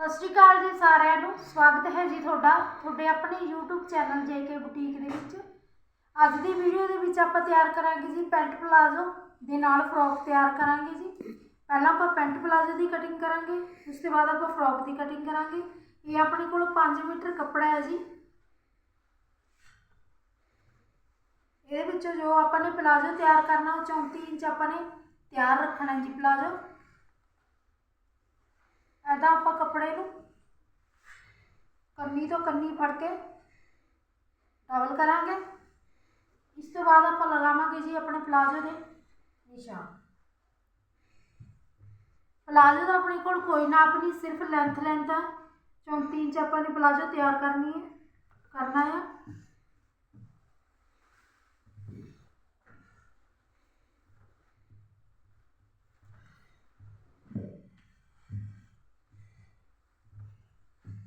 ਸਤਿ ਸ਼੍ਰੀ ਅਕਾਲ ਜੀ ਸਾਰਿਆਂ ਨੂੰ। ਸਵਾਗਤ ਹੈ ਜੀ ਤੁਹਾਡਾ, ਤੁਹਾਡੇ ਆਪਣੇ YouTube ਚੈਨਲ JK ਬੁਟੀਕ ਦੇ ਵਿੱਚ। ਅੱਜ ਦੀ ਵੀਡੀਓ ਦੇ ਵਿੱਚ ਆਪਾਂ ਤਿਆਰ ਕਰਾਂਗੇ ਜੀ ਪੈਂਟ ਪਲਾਜ਼ੋ ਦੇ ਨਾਲ ਫਰੋਕ ਤਿਆਰ ਕਰਾਂਗੇ ਜੀ। ਪਹਿਲਾਂ ਆਪਾਂ ਪੈਂਟ ਪਲਾਜ਼ੋ ਦੀ ਕਟਿੰਗ ਕਰਾਂਗੇ, ਉਸ ਤੋਂ ਬਾਅਦ ਆਪਾਂ ਫਰੋਕ ਦੀ ਕਟਿੰਗ ਕਰਾਂਗੇ। ਇਹ ਆਪਣੇ ਕੋਲ 5 ਮੀਟਰ ਕੱਪੜਾ ਹੈ ਜੀ। ਇਹਦੇ ਵਿੱਚੋਂ ਜੋ ਆਪਾਂ ਨੇ ਪਲਾਜ਼ੋ ਤਿਆਰ ਕਰਨਾ, ਉਹ 34 ਇੰਚ ਆਪਾਂ ਨੇ ਤਿਆਰ ਰੱਖਣਾ ਜੀ ਪਲਾਜ਼ੋ। ਐਦਾਂ ਆਪਾਂ ਕੱਪੜੇ ਨੂੰ ਕੰਨੀ ਤੋਂ ਕੰਨੀ ਫੜ ਕੇ ਡਬਲ ਕਰਾਂਗੇ। ਇਸ ਤੋਂ ਬਾਅਦ ਆਪਾਂ ਲਗਾਵਾਂਗੇ ਜੀ ਆਪਣੇ ਪਲਾਜ਼ੋ ਦੇ ਨਿਸ਼ਾਨ। ਪਲਾਜ਼ੋ ਦਾ ਆਪਣੇ ਕੋਲ ਕੋਈ ਨਾ ਆਪਣੀ ਸਿਰਫ ਲੈਂਥ ਲੈਂਥ ਹੈ 34 ਇੰਚ ਆਪਾਂ ਨੇ ਪਲਾਜ਼ੋ ਤਿਆਰ ਕਰਨੀ ਹੈ, ਕਰਨਾ ਹੈ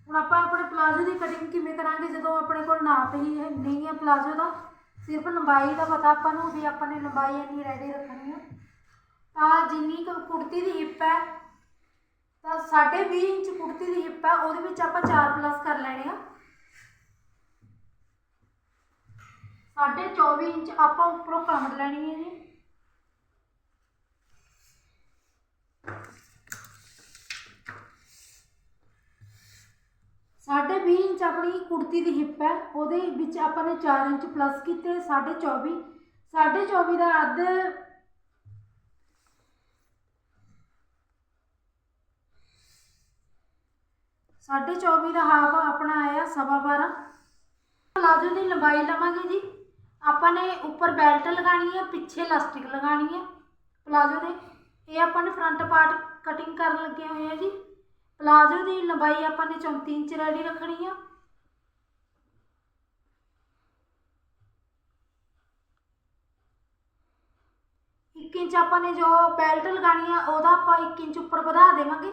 ਹੁਣ ਆਪਾਂ ਆਪਣੇ ਪਲਾਜ਼ੋ ਦੀ ਕਟਿੰਗ ਕਿਵੇਂ ਕਰਾਂਗੇ? ਜਦੋਂ ਆਪਣੇ ਕੋਲ ਨਾਪ ਹੀ ਹੈ- ਨਹੀਂ ਹੈ ਪਲਾਜ਼ੋ ਦਾ, ਸਿਰਫ ਲੰਬਾਈ ਦਾ ਪਤਾ ਆਪਾਂ ਨੂੰ ਵੀ ਆਪਾਂ ਨੇ ਲੰਬਾਈ ਇੰਨੀ ਰੈਡੀ ਰੱਖਣੀ ਹੈ ਤਾਂ ਜਿੰਨੀ ਕੁ ਕੁੜਤੀ ਦੀ ਹਿੱਪ ਹੈ, ਤਾਂ 20.5 ਇੰਚ ਕੁੜਤੀ ਦੀ ਹਿੱਪ ਹੈ, ਉਹਦੇ ਵਿੱਚ ਆਪਾਂ 4 ਪਲੱਸ ਕਰ ਲੈਣੇ ਆ। 24 ਇੰਚ ਆਪਾਂ ਉੱਪਰੋਂ ਕਮਰ ਲੈਣੀ ਹੈ ਜੀ 20 ਇੰਚ ਆਪਣੀ ਕੁੜਤੀ ਦੀ ਹਿੱਪ ਹੈ, ਉਹਦੇ ਵਿੱਚ ਆਪਾਂ ਨੇ 4 ਇੰਚ ਪਲੱਸ ਕੀਤੇ, ਸਾਢੇ 24 ਸਾਢੇ 24 ਦਾ ਅੱਧ ਸਾਢੇ 24 ਦਾ ਹਾਫ ਆਪਣਾ ਆਇਆ ਸਵਾ 12 ਪਲਾਜ਼ੋ ਦੀ ਲੰਬਾਈ ਲਵਾਂਗੇ ਜੀ। ਆਪਾਂ ਨੇ ਉੱਪਰ ਬੈਲਟ ਲਗਾਣੀ ਹੈ, ਪਿੱਛੇ ਇਲਾਸਟਿਕ ਲਗਾਣੀ ਹੈ। ਪਲਾਜ਼ੋ ਦੇ, ਇਹ ਆਪਾਂ ਨੇ ਫਰੰਟ ਪਾਰਟ ਕਟਿੰਗ ਕਰਨ ਲੱਗੇ ਹੋਏ ਆ ਜੀ। ਪਲਾਜ਼ੋ ਦੀ ਲੰਬਾਈ ਆਪਾਂ ਨੇ 34 ਇੰਚ ਰੈਡੀ ਰੱਖਣੀ ਆ। ਇੱਕ ਇੰਚ ਆਪਾਂ ਨੇ ਜੋ ਬੈਲਟ ਲਗਾਣੀ ਆ, ਉਹਦਾ ਆਪਾਂ 1 ਇੰਚ ਉੱਪਰ ਵਧਾ ਦੇਵਾਂਗੇ।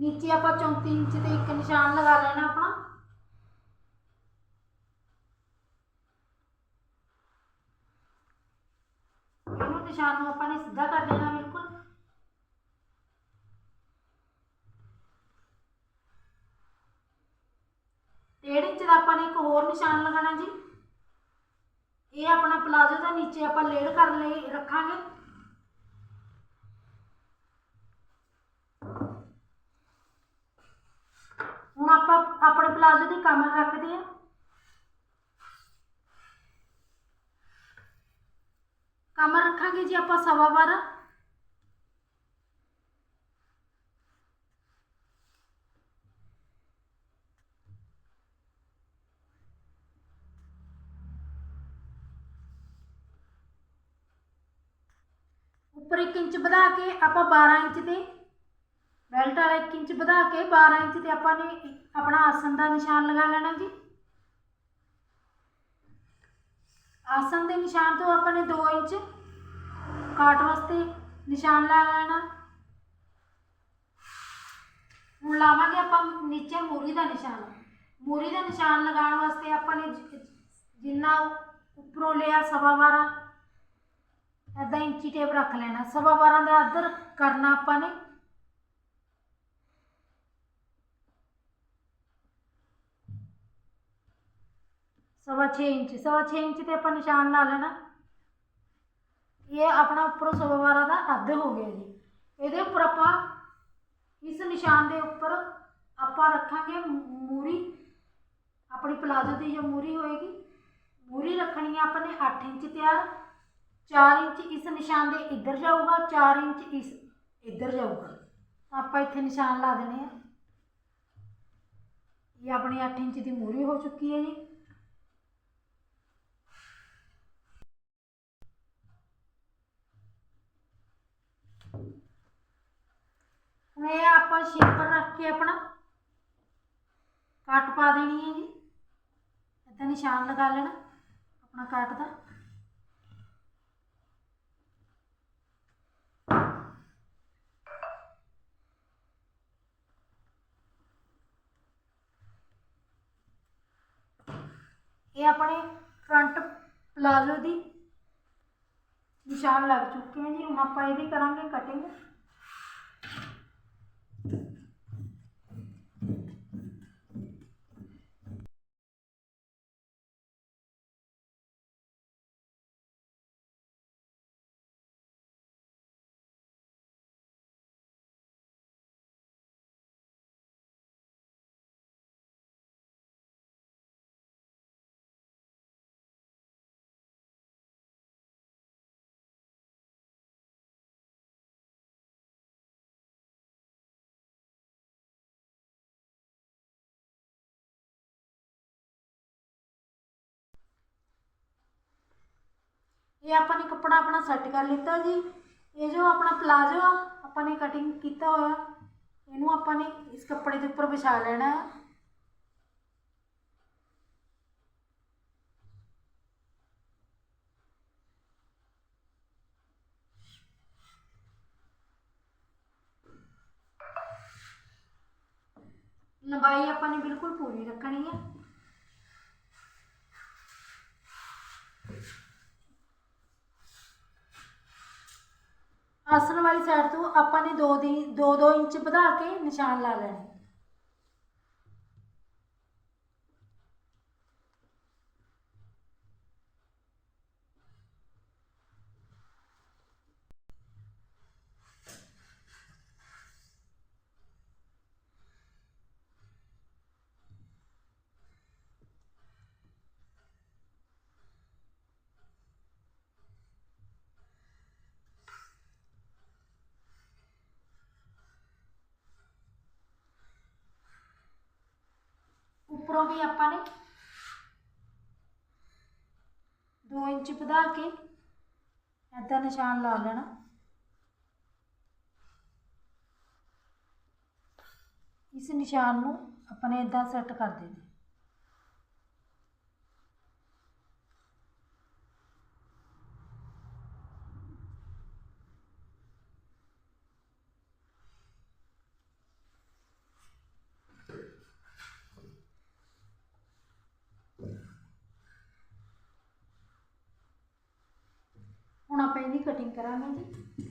ਨੀਚੇ ਆਪਾਂ 34 ਇੰਚ ਤੇ ਇੱਕ ਨਿਸ਼ਾਨ ਲਗਾ ਲੈਣਾ ਆਪਣਾ। ਇਹਨੂੰ ਨਿਸ਼ਾਨ ਨੂੰ ਆਪਾਂ ਨੇ ਸਿੱਧਾ ਕਰ ਦੇਣਾ ਇਹੜੇ 'ਚ ਆਪਾਂ ਨੇ ਇੱਕ ਹੋਰ ਨਿਸ਼ਾਨ ਲਗਾਣਾ ਜੀ? ਇਹ ਆਪਣਾ ਪਲਾਜ਼ੋ ਦਾ ਨੀਚੇ ਆਪਾਂ ਲੇਡ ਕਰਨ ਲਈ, ਰੱਖਾਂਗੇ। ਹੁਣ ਆਪਾਂ ਆਪਣੇ ਪਲਾਜ਼ੋ ਦੀ ਕਮਰ ਰੱਖਦੇ ਆ ਕਮਰ ਰੱਖਾਂਗੇ ਜੀ ਆਪਾਂ ਸਵਾ 12 ਇੰਚ ਵਧਾ ਕੇ ਆਪਾਂ 12 ਇੰਚ ਤੇ ਬੈਲਟ ਵਾਲਾ 1 ਇੰਚ ਵਧਾ ਕੇ 12 ਇੰਚ ਤੇ ਆਪਾਂ ਨੇ ਆਪਣਾ ਆਸਨ ਦਾ ਨਿਸ਼ਾਨ ਲਗਾ ਲੈਣਾ ਜੀ। ਆਸਨ ਦੇ ਨਿਸ਼ਾਨ ਤੋਂ ਆਪਾਂ ਨੇ 2 ਇੰਚ ਕਾਟ ਵਾਸਤੇ ਨਿਸ਼ਾਨ ਲਾ ਲੈਣਾ। ਹੁਣ ਲਾਵਾਂਗੇ ਆਪਾਂ ਨੀਚੇ ਮੂਰੀ ਦਾ ਨਿਸ਼ਾਨ। ਮੂਰੀ ਦਾ ਨਿਸ਼ਾਨ ਲਗਾਉਣ ਵਾਸਤੇ ਆਪਾਂ ਨੇ ਜਿੰਨਾ ਉੱਪਰੋਂ ਲਿਆ ਸਵਾ 12 ਐਦਾਂ ਇੰਚੀ ਟੇਪ ਰੱਖ ਲੈਣਾ, ਸਵਾ 12 ਦਾ ਅੱਧਰ ਕਰਨਾ ਆਪਾਂ ਨੇ। ਸਵਾ 6 ਇੰਚ, ਸਵਾ 6 ਇੰਚ ਤੇ ਆਪਾਂ ਨਿਸ਼ਾਨ ਲਾ ਲੈਣਾ। ਇਹ ਆਪਣਾ ਉੱਪਰੋਂ ਸਵਾ 12 ਦਾ ਅੱਧ ਹੋ ਗਿਆ ਜੀ। ਇਹਦੇ ਉੱਪਰ ਆਪਾਂ ਇਸ ਨਿਸ਼ਾਨ ਦੇ ਉੱਪਰ ਆਪਾਂ ਰੱਖਾਂਗੇ ਮੂਰੀ। ਆਪਣੀ ਪਲਾਜ਼ੋ ਦੀ ਜੋ ਮੂਰੀ ਹੋਏਗੀ, ਮੂਰੀ ਰੱਖਣੀ ਹੈ ਆਪਾਂ ਨੇ 8 ਇੰਚ ਤਿਆਰ। 4 ਇੰਚ ਇਸ ਨਿਸ਼ਾਨ ਦੇ ਇੱਧਰ ਜਾਊਗਾ 4 ਇੰਚ ਇਸ ਇੱਧਰ ਜਾਊਗਾ। ਆਪਾਂ ਇੱਥੇ ਨਿਸ਼ਾਨ ਲਾ ਦੇਣੇ ਆ। ਇਹ ਆਪਣੀ 8 ਇੰਚ ਦੀ ਮੂਰੀ ਹੋ ਚੁੱਕੀ ਹੈ ਜੀ। ਹੁਣ ਇਹ ਆਪਾਂ ਸ਼ੇਪਰ ਰੱਖ ਕੇ ਆਪਣਾ ਕੱਟ ਪਾ ਦੇਣੀ ਹੈ ਜੀ। ਇੱਦਾਂ ਨਿਸ਼ਾਨ ਲਗਾ ਲੈਣਾ, ਆਪਣਾ ਕੱਟ ਦਾ। ਇਹ ਆਪਣੇ ਫਰੰਟ ਪਲਾਜ਼ੋ ਦੀ ਨਿਸ਼ਾਨ ਲੱਗ ਚੁੱਕੇ ਹਨ ਜੀ। ਹੁਣ ਆਪਾਂ ਇਹਦੀ ਕਰਾਂਗੇ ਕਟਿੰਗ ਇਹ ਆਪਾਂ ਨੇ ਕੱਪੜਾ ਆਪਣਾ ਸੈੱਟ ਕਰ ਲਿੱਤਾ ਜੀ, ਇਹ ਜੋ ਆਪਣਾ ਪਲਾਜੋ ਆ, ਆਪਾਂ ਨੇ ਕਟਿੰਗ ਕੀਤਾ ਹੋਇਆ, ਇਹਨੂੰ ਆਪਾਂ ਨੇ ਇਸ ਕੱਪੜੇ ਦੇ ਉੱਪਰ ਵਿਛਾ ਲੈਣਾ ਹੈ। ਲੰਬਾਈ ਆਪਾਂ ਨੇ ਬਿਲਕੁਲ ਪੂਰੀ ਰੱਖਣੀ ਹੈ। ਵਾਲੀ ਸਾਈਡ ਤੋਂ ਆਪਾਂ ਨੇ 2 ਦੀ 2-2 ਇੰਚ ਵਧਾ ਕੇ ਨਿਸ਼ਾਨ ਲਾ ਲੈਣੇ। ਉੱਪਰੋਂ ਵੀ ਆਪਾਂ ਨੇ 2 ਇੰਚ ਵਧਾ ਕੇ ਏਦਾਂ ਨਿਸ਼ਾਨ ਲਾ ਲੈਣਾ। ਇਸ ਨਿਸ਼ਾਨ ਨੂੰ ਆਪਣੇ ਨੇ ਸੈੱਟ ਕਰ ਦੇਣਾ। ਹੁਣ ਆਪਾਂ ਇਹਦੀ ਕਟਿੰਗ ਕਰਾਂਗੇ ਜੀ।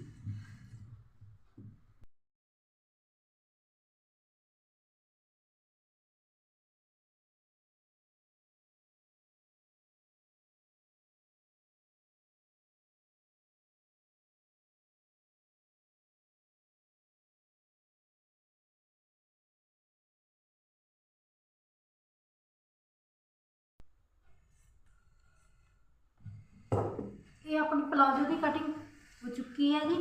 ਆਪਣੀ ਪਲਾਜ਼ੋ ਦੀ ਕਟਿੰਗ ਹੋ ਚੁੱਕੀ ਹੈ ਜੀ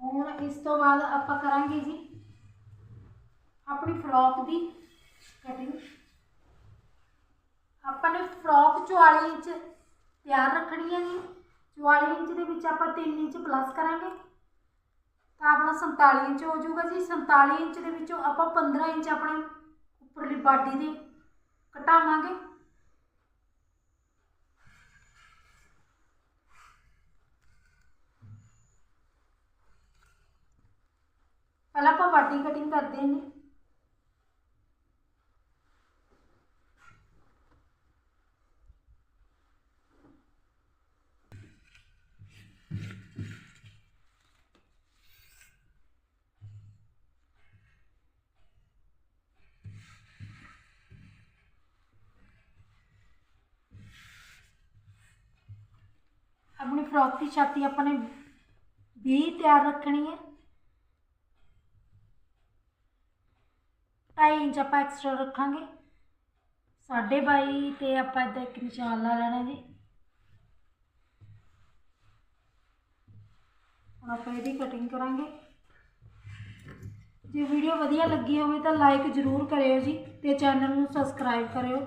ਹੁਣ ਇਸ ਤੋਂ ਬਾਅਦ ਆਪਾਂ ਕਰਾਂਗੇ ਜੀ ਆਪਣੀ ਫਰੋਕ ਦੀ ਕਟਿੰਗ ਆਪਾਂ ਨੇ ਫਰੋਕ 44 ਇੰਚ ਤਿਆਰ ਰੱਖਣੀ ਹੈ ਜੀ। 44 ਇੰਚ ਦੇ ਵਿੱਚ ਆਪਾਂ 3 ਇੰਚ ਪਲੱਸ ਕਰਾਂਗੇ। ਤਾਂ ਆਪਣਾ 47 ਇੰਚ ਹੋ ਜਾਊਗਾ ਜੀ। 47 ਇੰਚ ਦੇ ਵਿੱਚੋਂ ਆਪਾਂ 15 ਇੰਚ ਆਪਣੇ ਉੱਪਰਲੀ ਬਾਡੀ ਦੇ ਘਟਾਵਾਂਗੇ ਪਹਿਲਾਂ ਆਪਾਂ ਬਾਡੀ ਕਟਿੰਗ ਕਰਦੇ ਨੇ ਆਪਣੀ ਫਰੋਕ ਦੀ ਛਾਤੀ ਆਪਾਂ ਨੇ 20 ਤਿਆਰ ਰੱਖਣੀ ਹੈ। ਇੰਚ ਆਪਾਂ ਐਕਸਟਰਾ ਰੱਖਾਂਗੇ। ਸਾਢੇ ਬਾਈ ਤੇ ਆਪਾਂ ਇੱਦਾਂ ਇੱਕ ਨਿਸ਼ਾਨ ਲਾ ਲੈਣਾ ਜੀ। ਹੁਣ ਆਪਾਂ ਇਹਦੀ ਕਟਿੰਗ ਕਰਾਂਗੇ। ਜੇ ਵੀਡੀਓ ਵਧੀਆ ਲੱਗੀ ਹੋਵੇ ਤਾਂ ਲਾਈਕ ਜ਼ਰੂਰ ਕਰਿਓ ਜੀ ਤੇ ਚੈਨਲ ਨੂੰ ਸਬਸਕ੍ਰਾਈਬ ਕਰਿਓ।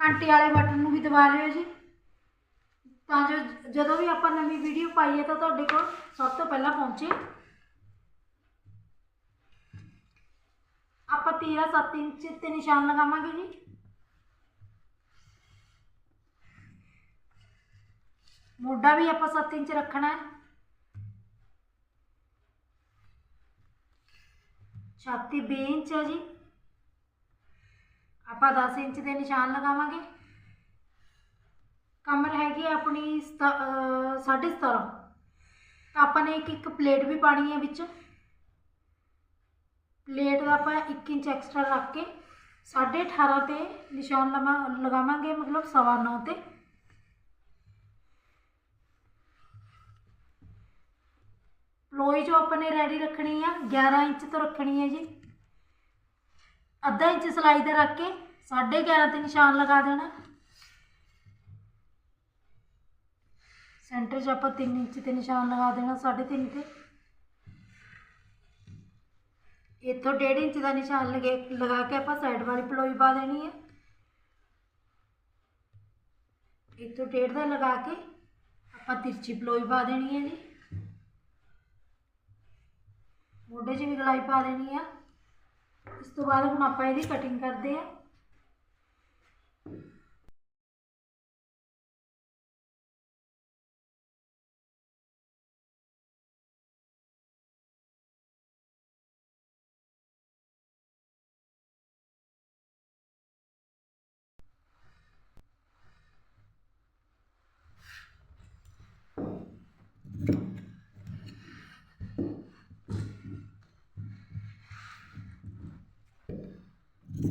ਘੰਟੀ ਵਾਲੇ ਬਟਨ ਨੂੰ ਵੀ ਦਬਾ ਲਿਓ ਜੀ। ਤਾਂ ਜੋ ਜਦੋਂ ਵੀ ਆਪਾਂ ਨਵੀਂ ਵੀਡੀਓ ਪਾਈਏ ਤਾਂ ਤੁਹਾਡੇ ਕੋਲ ਸਭ ਤੋਂ ਪਹਿਲਾਂ ਪਹੁੰਚੇ। ਆਪਾਂ ਤੀਰਾ 7 ਇੰਚ ਤੇ ਨਿਸ਼ਾਨ ਲਗਾਵਾਂਗੇ ਜੀ। ਮੋਢਾ ਵੀ ਆਪਾਂ 7 ਇੰਚ ਰੱਖਣਾ ਹੈ। ਛਾਤੀ 20 ਇੰਚ ਹੈ ਜੀ। ਆਪਾਂ 10 ਇੰਚ ਦੇ ਨਿਸ਼ਾਨ ਲਗਾਵਾਂਗੇ। ਕਮਰ ਹੈਗੀ ਆ ਆਪਣੀ ਸਤ- ਸਾਢੇ 17 ਤਾਂ ਆਪਾਂ ਨੇ ਇੱਕ ਇੱਕ ਪਲੇਟ ਵੀ ਪਾਣੀ ਹੈ ਵਿੱਚ। ਪਲੇਟ ਦਾ ਆਪਾਂ 1 ਇੰਚ ਐਕਸਟਰਾ ਰੱਖ ਕੇ ਸਾਢੇ 18 ਤੇ ਨਿਸ਼ਾਨ ਲਵਾ ਲਗਾਵਾਂਗੇ, ਮਤਲਬ ਸਵਾ ਨੌ ਤੇ। ਲੋਈ ਜੋ ਆਪਾਂ ਨੇ ਰੈਡੀ ਰੱਖਣੀ ਆ 11 ਇੰਚ ਤੋਂ ਰੱਖਣੀ ਹੈ ਜੀ। ਅੱਧਾ ਇੰਚ ਸਲਾਈ ਦਾ ਰੱਖ ਕੇ ਸਾਢੇ 11 ਤੇ ਨਿਸ਼ਾਨ ਲਗਾ ਦੇਣਾ। ਸੈਂਟਰ 'ਚ ਆਪਾਂ 3 ਇੰਚ ਤੇ ਨਿਸ਼ਾਨ ਲਗਾ ਦੇਣਾ, ਸਾਢੇ ਤਿੰਨ ਤੇ। ਇੱਥੋਂ 1.5 ਇੰਚ ਦਾ ਨਿਸ਼ਾਨ ਲਗੇ, ਲਗਾ ਕੇ ਆਪਾਂ ਸਾਈਡ ਵਾਲੀ ਪਲੋਈ ਪਾ ਦੇਣੀ ਹੈ ਇੱਥੋਂ ਡੇਢ ਦਾ ਲਗਾ ਕੇ ਆਪਾਂ ਤਿਰਛੀ ਪਲੋਈ ਪਾ ਦੇਣੀ ਹੈ ਜੀ। ਮੋਢੇ 'ਚ ਵੀ ਗਲਾਈ ਪਾ ਦੇਣੀ ਆ। ਇਸ ਤੋਂ ਬਾਅਦ ਹੁਣ ਆਪਾਂ ਇਹਦੀ ਕਟਿੰਗ ਕਰਦੇ ਆ।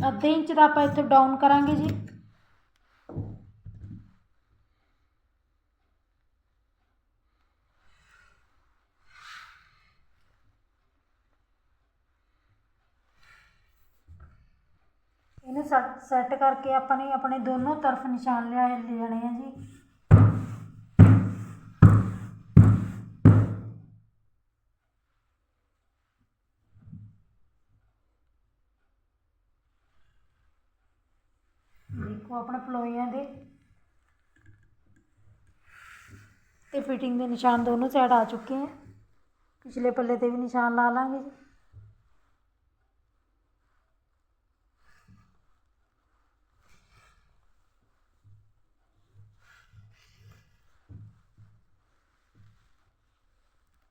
ਅੱਧੇ ਇੰਚ ਦਾ ਆਪਾਂ ਇੱਥੋਂ ਡਾਊਨ ਕਰਾਂਗੇ ਜੀ। ਇਹਨੂੰ ਸੈੱਟ ਕਰਕੇ ਆਪਾਂ ਨੇ ਆਪਣੇ ਦੋਨੋਂ ਤਰਫ ਨਿਸ਼ਾਨ ਲਿਆ ਲੈ ਜਾਣੇ ਆ ਜੀ। ਦੇਖੋ ਆਪਣੇ ਪਲੋਈਆਂ ਦੇ। ਤੇ ਫਿਟਿੰਗ ਦੇ ਨਿਸ਼ਾਨ ਦੋਨੋਂ ਸਾਈਡ ਆ ਚੁੱਕੇ ਹੈ ਪਿਛਲੇ ਪੱਲੇ ਤੇ ਵੀ ਨਿਸ਼ਾਨ ਲਾ ਲਾਂਗੇ ਜੀ।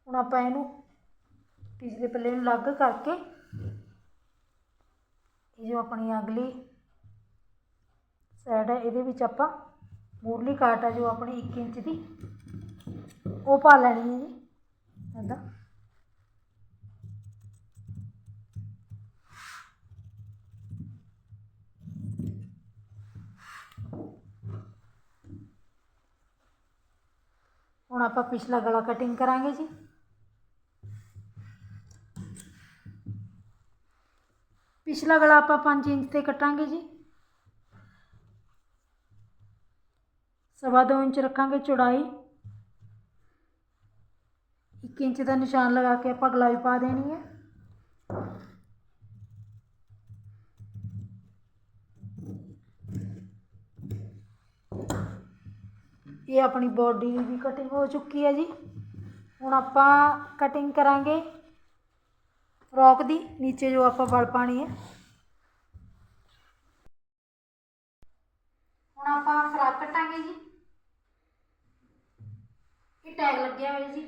ਹੁਣ ਆਪਾਂ ਇਹਨੂੰ ਪਿਛਲੇ ਪੱਲੇ ਨੂੰ ਅਲੱਗ ਕਰਕੇ, ਇਹ ਜੋ ਆਪਣੀ ਅਗਲੀ ਸਾਈਡ ਹੈ, ਇਹਦੇ ਵਿੱਚ ਆਪਾਂ ਮੂਰਲੀ ਕਾਟ ਆ ਜੋ ਆਪਣੀ 1 ਇੰਚ ਦੀ, ਉਹ ਪਾ ਲੈਣੀ ਹੈ ਜੀ ਇੱਦਾਂ ਹੁਣ ਆਪਾਂ ਪਿਛਲਾ ਗਲਾ ਕਟਿੰਗ ਕਰਾਂਗੇ ਜੀ। ਪਿਛਲਾ ਗਲਾ ਆਪਾਂ 5 ਇੰਚ ਤੇ ਕੱਟਾਂਗੇ ਜੀ। ਸਵਾ ਦੋ ਇੰਚ ਰੱਖਾਂਗੇ ਚੌੜਾਈ। 1 ਇੰਚ ਦਾ ਨਿਸ਼ਾਨ ਲਗਾ ਕੇ ਆਪਾਂ ਗਲਾਈ ਪਾ ਦੇਣੀ ਹੈ। ਇਹ ਆਪਣੀ ਬੋਡੀ ਦੀ ਕਟਿੰਗ ਹੋ ਚੁੱਕੀ ਹੈ ਜੀ। ਹੁਣ ਆਪਾਂ ਕਟਿੰਗ ਕਰਾਂਗੇ। ਫਰੋਕ ਦੀ, ਨੀਚੇ ਜੋ ਆਪਾਂ ਵਲ ਪਾਣੀ ਹੈ ਹੁਣ ਆਪਾਂ ਫਰਾਕ ਕੱਟਾਂਗੇ ਜੀ ਇਹ ਟੈਗ ਲੱਗਿਆ ਹੋਇਆ ਜੀ,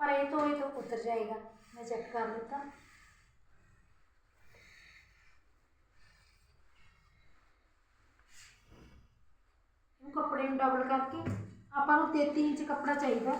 ਪਰ ਇਹ ਤੋਂ ਇਹ ਤੋਂ ਉਤਰ ਜਾਏਗਾ। ਮੈਂ ਚੈੱਕ ਕਰ ਲਿੱਤਾ ਇਹ ਕੱਪੜੇ ਨੂੰ ਡਬਲ ਕਰਕੇ ਆਪਾਂ ਨੂੰ 33 ਇੰਚ ਕੱਪੜਾ ਚਾਹੀਦਾ।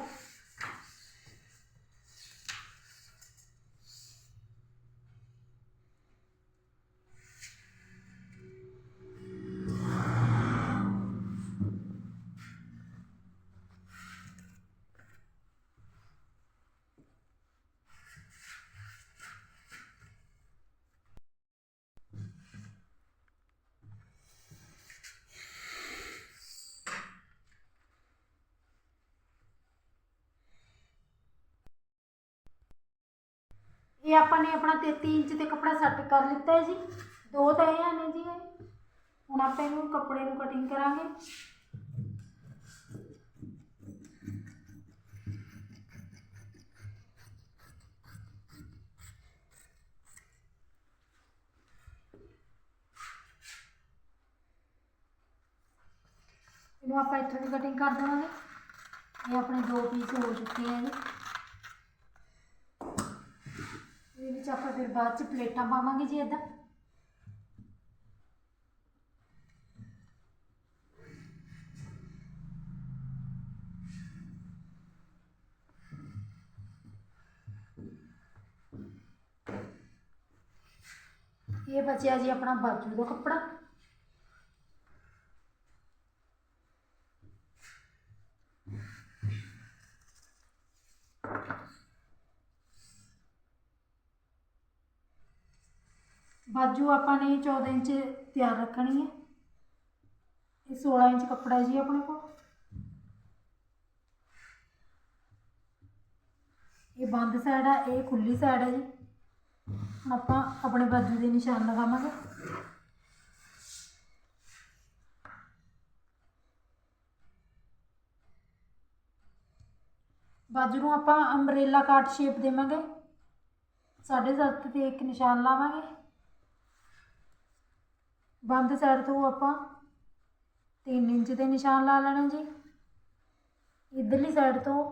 ਆਪਾਂ ਨੇ ਆਪਣਾ 33 ਇੰਚ ਤੇ ਕੱਪੜਾ ਸੈੱਟ ਕਰ ਲਿੱਤਾ ਹੈ ਜੀ। ਦੋ ਤਾਂ ਇਹ ਨੇ ਜੀ ਇਹ। ਹੁਣ ਆਪਾਂ ਇਹਨੂੰ ਕੱਪੜੇ ਨੂੰ ਕਟਿੰਗ ਕਰਾਂਗੇ। ਇਹਨੂੰ ਆਪਾਂ ਇੱਥੋਂ ਦੀ ਕਟਿੰਗ ਕਰ ਦੇਵਾਂਗੇ। ਇਹ ਆਪਣੇ ਦੋ ਪੀਸ ਹੋ ਚੁੱਕੇ ਆ ਜੀ। ਇਹਦੇ ਵਿੱਚ ਆਪਾਂ ਫਿਰ ਬਾਅਦ ਚ ਪਲੇਟਾਂ ਪਾਵਾਂਗੇ ਜੀ ਇਦਾਂ ਇਹ ਬਚਿਆ ਜੀ ਆਪਣਾ ਬਾਜੂ ਦਾ ਕੱਪੜਾ। ਬਾਜੂ ਆਪਾਂ ਨੇ 14 ਇੰਚ ਤਿਆਰ ਰੱਖਣੀ ਹੈ। ਇਹ 16 ਇੰਚ ਕੱਪੜਾ ਜੀ ਆਪਣੇ ਕੋਲ। ਇਹ ਬੰਦ ਸਾਈਡ ਹੈ ਇਹ ਖੁੱਲੀ ਸਾਈਡ ਹੈ ਜੀ। ਹੁਣ ਆਪਾਂ ਆਪਣੇ ਬਾਜੂ ਦੇ ਨਿਸ਼ਾਨ ਲਗਾਵਾਂਗੇ। ਬਾਜੂ ਨੂੰ ਆਪਾਂ ਅੰਬਰੇਲਾ ਕਾਟ ਸ਼ੇਪ ਦੇਵਾਂਗੇ। ਸਾਢੇ ਸੱਤ ਤੇ ਇੱਕ ਨਿਸ਼ਾਨ ਲਾਵਾਂਗੇ। ਬੰਦ ਸਾਈਡ ਤੋਂ ਆਪਾਂ 3 ਇੰਚ ਦੇ ਨਿਸ਼ਾਨ ਲਾ ਲੈਣਾ ਜੀ। ਇਧਰਲੀ ਸਾਈਡ ਤੋਂ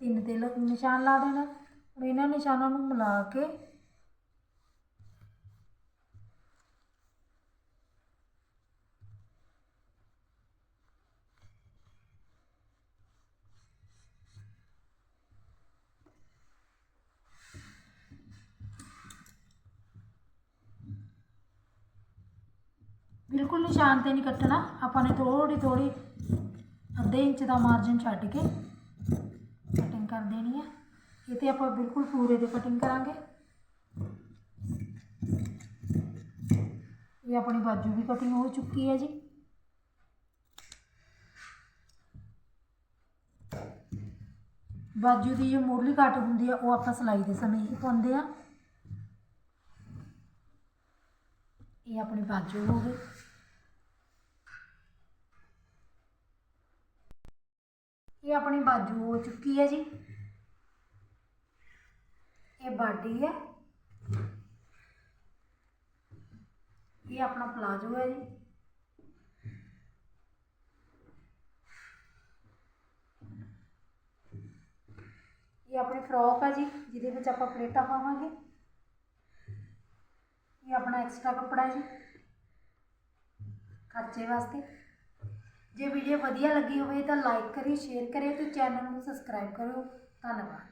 ਤਿੰਨ ਤੇ ਨਿਸ਼ਾਨ ਲਾ ਦੇਣਾ। ਹੁਣ ਇਹਨਾਂ ਨਿਸ਼ਾਨਾਂ ਨੂੰ ਮਿਲਾ ਕੇ ਬਿਲਕੁਲ ਨਿਸ਼ਾਨ ਤੇ ਨਹੀਂ ਕੱਟਣਾ। ਆਪਾਂ ਨੇ ਥੋੜੀ ਥੋੜੀ ਅੱਧੇ ਇੰਚ ਦਾ ਮਾਰਜਨ ਛੱਡ ਕੇ ਕਟਿੰਗ ਕਰ ਦੇਣੀ ਹੈ ਇਹ ਤੇ ਆਪਾਂ ਬਿਲਕੁਲ ਪੂਰੇ ਦੇ ਕਟਿੰਗ ਕਰਾਂਗੇ। ਇਹ ਆਪਣੀ ਬਾਜੂ ਵੀ ਕਟਿੰਗ ਹੋ ਚੁੱਕੀ ਹੈ ਜੀ। ਬਾਜੂ ਦੀ ਜੋ ਮੁਰਲੀ ਕੱਟ ਹੁੰਦੀ ਆ, ਉਹ ਆਪਾਂ ਸਿਲਾਈ ਦੇ ਸਮੇਂ ਹੀ ਪਾਉਂਦੇ ਆ। ਇਹ ਆਪਣੀ ਬਾਜੂ ਹੋ ਗਈ। ਇਹ ਆਪਣੀ ਬਾਜੂ ਹੋ ਚੁੱਕੀ ਹੈ ਜੀ। ਇਹ ਬਾਡੀ ਹੈ। ਇਹ ਆਪਣਾ ਪਲਾਜੋ ਹੈ ਜੀ। ਇਹ ਆਪਣੀ ਫਰੋਕ ਹੈ ਜੀ, ਜਿਹਦੇ ਵਿੱਚ ਆਪਾਂ ਪਲੇਟਾਂ ਪਾਵਾਂਗੇ। ਇਹ ਆਪਣਾ ਐਕਸਟਰਾ ਕੱਪੜਾ ਹੈ ਜੀ। ਖਰਚੇ ਵਾਸਤੇ। ਜੇ ਵੀਡੀਓ ਵਧੀਆ ਲੱਗੀ ਹੋਵੇ ਤਾਂ ਲਾਈਕ ਕਰਿਓ ਸ਼ੇਅਰ ਕਰਿਓ ਤੇ ਚੈਨਲ ਨੂੰ ਸਬਸਕ੍ਰਾਈਬ ਕਰੋ ਧੰਨਵਾਦ।